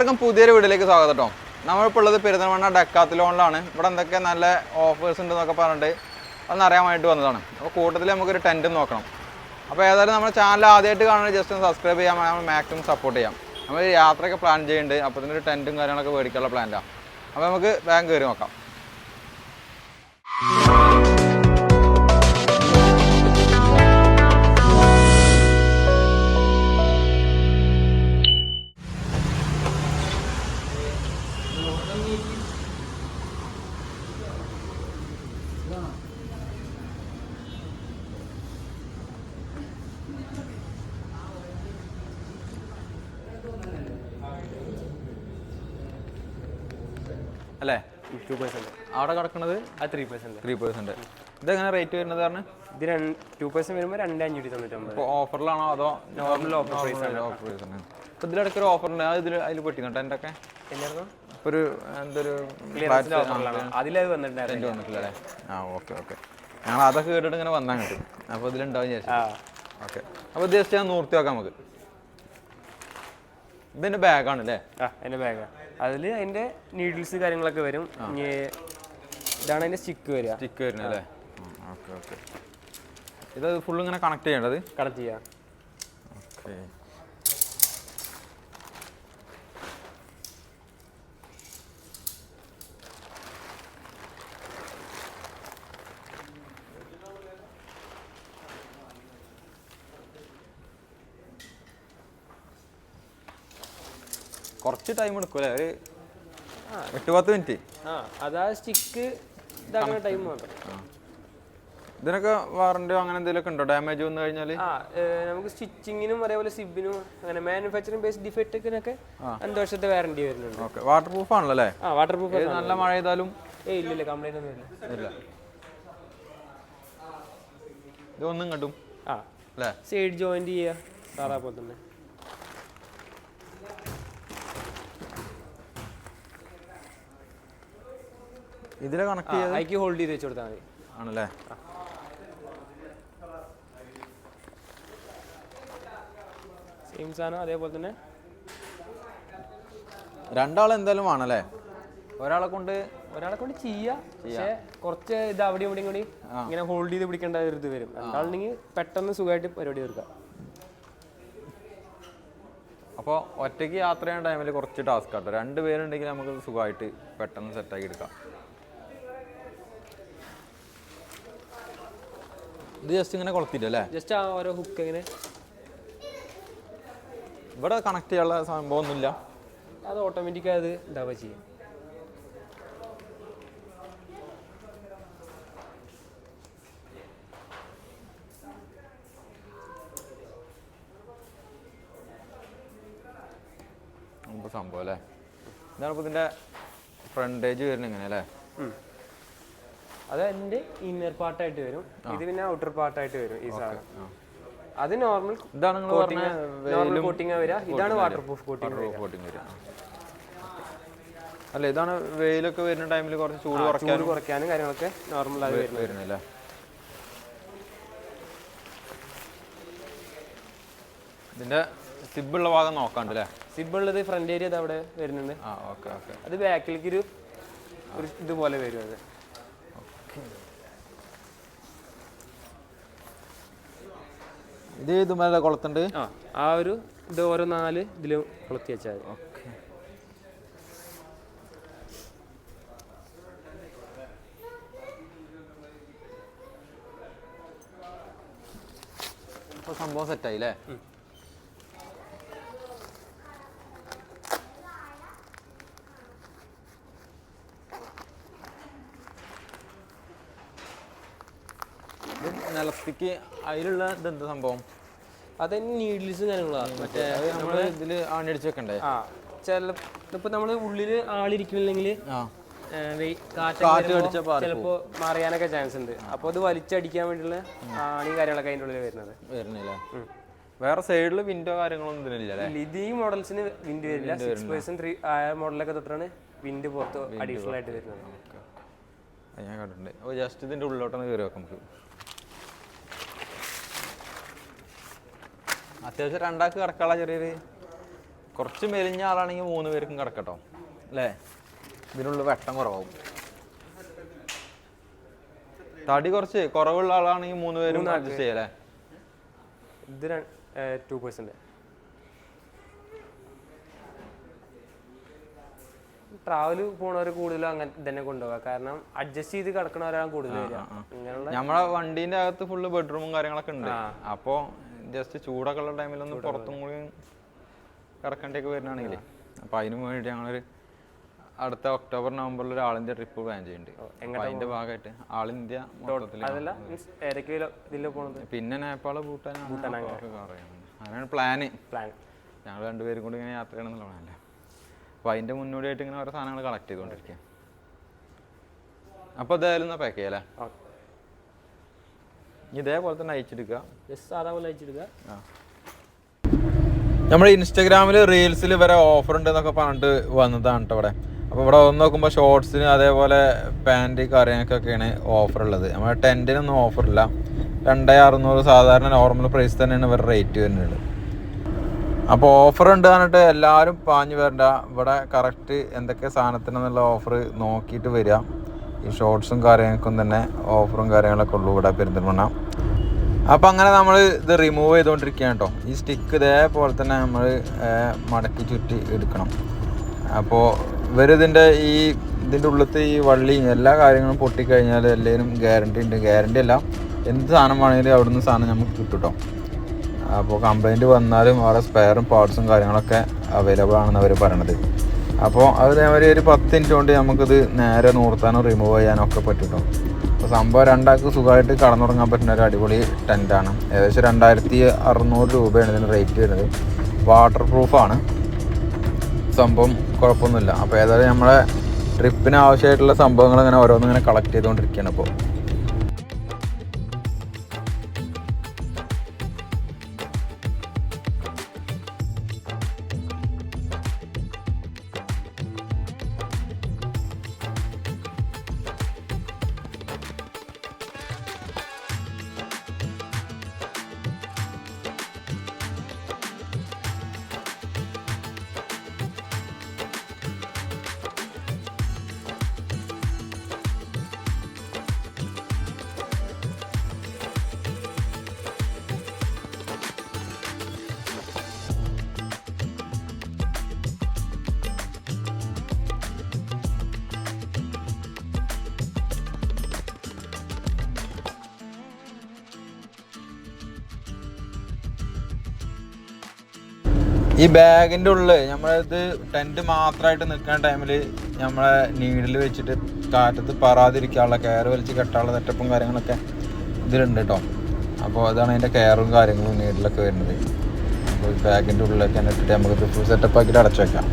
എല്ലാവർക്കും പുതിയൊരു വീഡിയോയിലേക്ക് സ്വാഗതം കേട്ടോ നമ്മളിപ്പോൾ ഉള്ളത് പെരുന്തൽമണ്ണ ഡെക്കാത്തിലോണിലാണ്. ഇവിടെ എന്തൊക്കെ നല്ല ഓഫേഴ്സ് ഉണ്ടെന്നൊക്കെ പറഞ്ഞിട്ട് ഒന്ന് അറിയാൻ വന്നതാണ്. അപ്പോൾ കൂട്ടത്തിൽ നമുക്കൊരു ടെന്റും നോക്കണം. അപ്പോൾ ഏതായാലും നമ്മുടെ ചാനൽ ആദ്യമായിട്ട് കാണുന്നത് ജസ്റ്റ് ഒന്ന് സബ്സ്ക്രൈബ് ചെയ്യാം നമ്മൾ മാക്സിമം സപ്പോർട്ട് ചെയ്യാം. നമ്മൾ യാത്രയൊക്കെ പ്ലാൻ ചെയ്യുന്നുണ്ട് അപ്പോൾ ഇതിന്റെ ഒരു ടെന്റും കാര്യങ്ങളൊക്കെ മേടിക്കാനുള്ള പ്ലാനിലാണ് അപ്പോൾ നമുക്ക് ബാങ്ക് കയറി നോക്കാം. അല്ലേ? ടു പെർസെന്റ് അവിടെ കിടക്കുന്നത് ആ ത്രീ പെർസെന്റ് ത്രീ പെർസെന്റ് ഇതെങ്ങനെ റേറ്റ് വരുന്നത് പറഞ്ഞ്? ഇത് രണ്ട് ടു പെർസെന്റ് വരുമ്പോൾ രണ്ട് അഞ്ഞൂറ്റി തൊണ്ണൂറ്റൊമ്പത് ഇപ്പോൾ ഓഫറിലാണോ അതോ നോർമൽ ഓഫർ പ്രൈസ് ആണ്. ഓഫർ പ്രൈസ് ആണ്. ഇപ്പോൾ ഇതിലിടയ്ക്ക് ഒരു ഓഫർ ഉണ്ട്. അത് ഇതിൽ അതിൽ പെട്ടിരുന്നു എന്റെ ഒക്കെ ഇപ്പോൾ ഒരു എന്തൊരു അതിലത് വന്നിട്ടുണ്ടായിരുന്നു അല്ലേ വന്നിട്ടില്ലേ ആ ഓക്കെ ഓക്കെ ഞങ്ങൾ അതൊക്കെ കേട്ടിട്ട് ഇങ്ങനെ വന്നാൽ കിട്ടും അപ്പോൾ ഇതിലുണ്ടാവും ചേച്ചി ആ. ഓക്കെ അപ്പോൾ ഇത് ജസ്റ്റ് ഞാൻ നൂർത്തി നോക്കാം നമുക്ക് ഇതിന്റെ ബാഗാണ് അല്ലേ? ആ എന്റെ ബാഗ് അതിൽ അതിന്റെ നീഡിൽസ് കാര്യങ്ങളൊക്കെ വരും. ഇതാണ് അതിന്റെ സ്റ്റിക്ക് വരിക. സ്റ്റിക്ക് വരുന്നത് അല്ലേ? Okay okay. ഇത് ഫുൾ ഇങ്ങനെ കണക്ട് ചെയ്യേണ്ടത്? കണക്ട് ചെയ്യാം. ഓക്കെ. കുറച്ച് ടൈം എടുക്കും അല്ലേ ഒരു എട്ട് പത്ത് മിനിറ്റ് ആ അതാ സ്റ്റിക്ക് ഇതാക്കുന്ന ടൈം മാത്രം ഇതിനൊക്കെ വാറണ്ടിയോ അങ്ങനെ എന്തെങ്കിലുമൊക്കെ ഉണ്ടോ? ഡാമേജ് വന്നു കഴിഞ്ഞാൽ ആ നമുക്ക് സ്റ്റിച്ചിങ്ങിനും അതേപോലെ സിബിനും അങ്ങനെ മാനുഫാക്ചറിംഗ് ബേസ്ഡ് ഡിഫക്റ്റിനൊക്കെ അഞ്ച് വർഷത്തെ വാറണ്ടി വരുന്നുണ്ട്. ഓക്കെ വാട്ടർ പ്രൂഫ് ആണല്ലോ അല്ലേ? ആ വാട്ടർ പ്രൂഫ് നല്ല മഴ ചെയ്താലും ഏ ഇല്ല ഇല്ല കംപ്ലൈന്റ് ഒന്നും ഇല്ല. ഇല്ല. ഇതൊന്നും കണ്ടും ആ. അല്ലേ? സൈഡ് ജോയിന്റ് ചെയ്യുക സാറാ പോലെ തന്നെ. ഇതിലെ കണക്ട് ചെയ്ത് ഐക്ക് ഹോൾഡ് ചെയ്ത് വെച്ച് കൊടുത്താൽ മതി. ആണല്ലേ? സെയിം സാധനം അതേപോലെ തന്നെ. രണ്ടാൾ എന്തായാലും വേണല്ലേ? ഒരാളെ കൊണ്ട് ഒരാളെ കൊണ്ട് ചെയ്യാം. പക്ഷേ കുറച്ച് ഇത് അവിടെ ഇവിടെയും കൂടി ഇങ്ങനെ ഹോൾഡ് ചെയ്ത് പിടിക്കേണ്ട ഒരു ഇത് വരും. രണ്ടാളുണ്ടെങ്കിൽ പെട്ടെന്ന് സുഖമായിട്ട് പരിപാടി തീർക്കാം. അപ്പോൾ ഒറ്റയ്ക്ക് യാത്ര ചെയ്യുന്ന ടൈമിൽ കുറച്ച് ടാസ്ക് ആട്ടോ. രണ്ട് പേരുണ്ടെങ്കിൽ നമുക്ക് സുഖമായിട്ട് പെട്ടെന്ന് സെറ്റാക്കി എടുക്കാം. ഇത് ജസ്റ്റ് ഇങ്ങനെ കൊളത്തിട്ടല്ലേ? ജസ്റ്റ് ആ ഓരോ ഹുക്ക് ഇങ്ങനെ. ഇവിടെ കണക്ട് ചെയ്യാനുള്ള സംഭവമൊന്നുമില്ല. അത് ഓട്ടോമാറ്റിക്കായി അത് ഇതാവുക ചെയ്യും. സംഭവം അല്ലേ? ഇതാണ് ഇപ്പോൾ ഇതിന്റെ ഫ്രണ്ടേജ് വരുന്നത് ഇങ്ങനെ അല്ലേ. അത് എന്റെ ഇന്നർ പാർട്ടായിട്ട് വരും. ഇത് പിന്നെ ഔട്ടർ പാർട്ടായിട്ട് വരും ഈ സാധനം. അത് നോർമൽ ഇതാണ് നോർമൽ കോട്ടിങ് വരിക. ഇതാണ് വാട്ടർ പ്രൂഫ് വരിക. അല്ല ഇതാണ് വെയിലൊക്കെ വരുന്ന ടൈമിൽ കുറച്ച് ചൂട് കുറയ്ക്കാൻ ചൂട് കുറയ്ക്കാനും കാര്യങ്ങളൊക്കെ നോർമൽ ആയി വരുന്നല്ലേ? ഇതിന്റെ സിബുള്ള ഭാഗം നോക്കാണ്ട് അല്ലേ സിബ് ഉള്ളത് ഫ്രണ്ട് ഏരിയ അവിടെ വരുന്നുണ്ട്. ആ ഓക്കെ ഓക്കെ. അത് ബാക്കിലേക്ക് ഒരു ഇതുപോലെ വരും അത്. ഇത് ഇതുമല്ല കുളത്തുണ്ട്? ആ ആ ഒരു ഇത് ഓരോ നാല് ഇതിൽ കൊളുത്തി വെച്ചാൽ മതി. ഓക്കെ. ഇപ്പോൾ സംഭവം സെറ്റായി അല്ലേ ഇത് നിലത്തേക്ക് അതിലുള്ള ഇതെന്താ സംഭവം? അത് നീഡിൽസും കാര്യങ്ങളാണ് മറ്റേ നമ്മൾ ഇതിൽ ആണിയടിച്ച് വെക്കണ്ടേ? ചില ഇപ്പൊ നമ്മൾ ഉള്ളിൽ ആളിരിക്കുന്നില്ലെങ്കിൽ കാറ്റ് ചിലപ്പോ മറിയാനൊക്കെ ചാൻസ് ഉണ്ട്. അപ്പൊ അത് വലിച്ചടിക്കാൻ വേണ്ടിയുള്ള ആണിയും കാര്യങ്ങളൊക്കെ അതിന്റെ ഉള്ളിൽ വരുന്നത്. വരുന്നില്ല. വേറെ സൈഡിൽ വിൻഡോ കാര്യങ്ങളൊന്നും ഇതേ അല്ലേ? ഇല്ല, ഇത് ഈ മോഡൽസിന് വിൻഡ് വരില്ല. സിക്സ് പേഴ്സൺ ത്രീ ആ മോഡലൊക്കെ തൊട്ടാണ് വിൻഡ് പുറത്ത് അഡീഷണൽ ആയിട്ട് വരുന്നത്. ഞാൻ കണ്ടിട്ടുണ്ട്. അപ്പോൾ ജസ്റ്റ് ഇതിന്റെ ഉള്ളിലോട്ടൊന്ന് കയറി വെക്കാം നമുക്ക് അത്യാവശ്യം രണ്ടാൾക്ക് കിടക്കാനുള്ള ചെറിയൊരു കുറച്ച് മെലിഞ്ഞ ആളാണെങ്കിൽ മൂന്ന് പേർക്കും കിടക്കട്ടോ. അല്ലേ? ഇതിനുള്ള വെട്ടം കുറവാകും. തടി കുറച്ച് കുറവുള്ള ആളാണെങ്കിൽ മൂന്ന് പേരും അഡ്ജസ്റ്റ് ചെയ്യല്ലേ ഇത് ടു പേഴ്സന്റ് ട്രാവൽ പോണവർ കൂടുതലും അങ്ങനെ തന്നെ കൊണ്ടുപോകുക കാരണം അഡ്ജസ്റ്റ് ചെയ്ത് കിടക്കണവരാണ് കൂടുതൽ വരിക. നമ്മളെ വണ്ടീന്റെ അകത്ത് ഫുള്ള് ബെഡ്റൂമും കാര്യങ്ങളൊക്കെ ഉണ്ട്. അപ്പോ ജസ്റ്റ് ചൂടൊക്കെ ഉള്ള ടൈമിലൊന്ന് പുറത്തും കൂടി കിടക്കേണ്ടിയൊക്കെ വരുന്നതാണെങ്കിൽ അപ്പൊ അതിന് വേണ്ടി ഞങ്ങളൊരു അടുത്ത ഒക്ടോബർ നവംബറിൽ ഒരു ആൾ ഇന്ത്യ ട്രിപ്പ് പ്ലാൻ ചെയ്യുന്നുണ്ട് അപ്പൊ അതിന്റെ ഭാഗമായിട്ട് ആൾ ഇന്ത്യ മൊത്തത്തിൽ പിന്നെ നേപ്പാൾ ഭൂട്ടാൻ അങ്ങനെയാണ് പ്ലാന് ഞങ്ങൾ രണ്ടുപേരും കൂടി ഇങ്ങനെ യാത്ര ചെയ്യണം എന്നുള്ള പ്ലാനല്ലേ അപ്പോൾ അതിന്റെ മുന്നോടിയായിട്ട് ഇങ്ങനെ ഓരോ സാധനങ്ങൾ കളക്ട് ചെയ്തുകൊണ്ടിരിക്കുക അപ്പോൾ ഇതായാലും എന്നാൽ പാക്ക് ചെയ്യാല്ലേ ഇനി ഇതേപോലെ തന്നെ അയച്ചെടുക്കുക ജസ്റ്റ് സാധാ പോലെ നമ്മൾ ഇൻസ്റ്റഗ്രാമിൽ റീൽസിൽ വരെ ഓഫർ ഉണ്ട് എന്നൊക്കെ പറഞ്ഞിട്ട് വന്നതാണ് കേട്ടോ ഇവിടെ. അപ്പോൾ ഇവിടെ ഒന്ന് നോക്കുമ്പോൾ ഷോർട്സിന് അതേപോലെ പാന്റ് കാര്യങ്ങൾക്കൊക്കെയാണ് ഓഫർ ഉള്ളത്. നമ്മുടെ ടെന്റിനൊന്നും ഓഫറില്ല രണ്ടേ അറുന്നൂറ് സാധാരണ നോർമൽ പ്രൈസ് തന്നെയാണ് ഇവരുടെ റേറ്റ് വരുന്നത്. അപ്പോൾ ഓഫർ ഉണ്ട് പറഞ്ഞിട്ട് എല്ലാവരും പാഞ്ഞു വരണ്ട. ഇവിടെ കറക്റ്റ് എന്തൊക്കെ സാധനത്തിനെന്നുള്ള ഓഫർ നോക്കിയിട്ട് വരിക. ഈ ഷോർട്സും കാര്യങ്ങൾക്കും തന്നെ ഓഫറും കാര്യങ്ങളൊക്കെ ഉള്ളൂ ഇവിടെ പെരിന്തൽമണ്ണ. അപ്പം അങ്ങനെ നമ്മൾ ഇത് റിമൂവ് ചെയ്തുകൊണ്ടിരിക്കുകയാണ് കേട്ടോ ഈ സ്റ്റിക്ക് ഇതേപോലെ തന്നെ നമ്മൾ മടക്കി ചുറ്റി എടുക്കണം. അപ്പോൾ ഇവരിതിന്റെ ഈ ഇതിന്റെ ഉള്ളിലത്തെ ഈ വള്ളിയും എല്ലാ കാര്യങ്ങളും പൊട്ടിക്കഴിഞ്ഞാൽ എല്ലാവരും ഗ്യാരണ്ടി ഉണ്ട്. ഗ്യാരണ്ടി അല്ല എന്ത് സാധനം വേണമെങ്കിലും അവിടുന്ന് സാധനം നമുക്ക് കിട്ടും കേട്ടോ അപ്പോൾ കംപ്ലൈന്റ് വന്നാലും അവരുടെ സ്പെയറും പാർട്സും കാര്യങ്ങളൊക്കെ അവൈലബിൾ ആണെന്ന് അവർ പറയണത്. അപ്പോൾ അത് അവർ ഒരു പത്ത് മിനിറ്റ് കൊണ്ട് നമുക്കിത് നേരെ നൂർത്താനോ റിമൂവ് ചെയ്യാനോ ഒക്കെ പറ്റും അപ്പോൾ സംഭവം രണ്ടാൾക്ക് സുഖമായിട്ട് കടന്നുറങ്ങാൻ പറ്റുന്ന ഒരു അടിപൊളി ടെന്റാണ് ഏകദേശം രണ്ടായിരത്തി അറുന്നൂറ് രൂപയാണ് ഇതിന് റേറ്റ് വരുന്നത്. വാട്ടർ പ്രൂഫാണ് സംഭവം കുഴപ്പമൊന്നുമില്ല. അപ്പോൾ ഏതായാലും നമ്മളെ ട്രിപ്പിന് ആവശ്യമായിട്ടുള്ള സംഭവങ്ങൾ ഇങ്ങനെ ഓരോന്നിങ്ങനെ കളക്ട് ചെയ്തുകൊണ്ടിരിക്കുകയാണ് ഇപ്പോൾ ഈ ബാഗിന്റെ ഉള്ളിൽ നമ്മളത് ടെന്റ് മാത്രമായിട്ട് നിൽക്കുന്ന ടൈമിൽ നമ്മളെ നീഡിൽ വെച്ചിട്ട് കാറ്റത്ത് പറാതിരിക്കാനുള്ള കെയർ വലിച്ച് കെട്ടാനുള്ള സെറ്റപ്പും കാര്യങ്ങളൊക്കെ ഇതിലുണ്ട് കേട്ടോ അപ്പോൾ അതാണ് അതിന്റെ കെയറും കാര്യങ്ങളും നീഡിലൊക്കെ വരുന്നത്. അപ്പോൾ ഈ ബാഗിന്റെ ഉള്ളിലൊക്കെ ഇട്ടിട്ട് നമുക്ക് ഫുൾ സെറ്റപ്പ് ആക്കിയിട്ട് അടച്ചു വെക്കാം.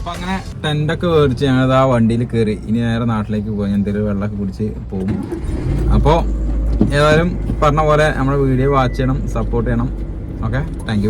അപ്പൊ അങ്ങനെ ടെന്റൊക്കെ മേടിച്ച് ഞങ്ങൾ ആ വണ്ടിയിൽ കയറി ഇനി നേരെ നാട്ടിലേക്ക് പോയി എന്തെങ്കിലും വെള്ളമൊക്കെ കുടിച്ച് പോകും. അപ്പോൾ ഏതായാലും പറഞ്ഞ പോലെ നമ്മുടെ വീഡിയോ വാച്ച് ചെയ്യണം സപ്പോർട്ട് ചെയ്യണം. Okay thank